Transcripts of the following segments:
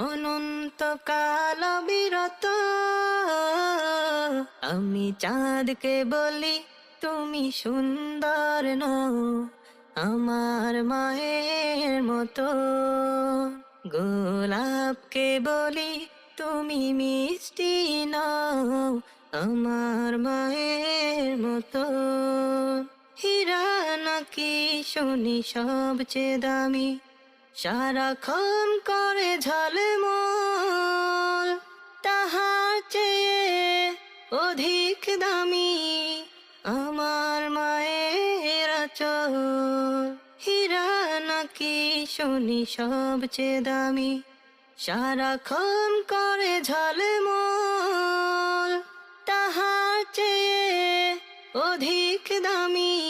অনন্তকাল বিরত। আমি চাঁদকে বলি, তুমি সুন্দর নও, আমার মায়ের মতো। গোলাপকে বলি, তুমি মিষ্টি নও, আমার মায়ের মতো। হীরা নাকি শুনি সবচেয়ে দামি সারাক্ষণ করে ঝলমল, তাহার চেয়ে অধিক দামি আমার মায়ের হীরা নাকি শুনি সবচেয়ে দামি? সারাক্ষণ করে ঝলমল, তাহার চেয়ে অধিক দামি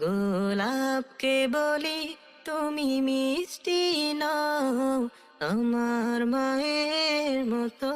গোলাপকে বলি তুমি মিষ্টি নাও আমার মায়ের মতো।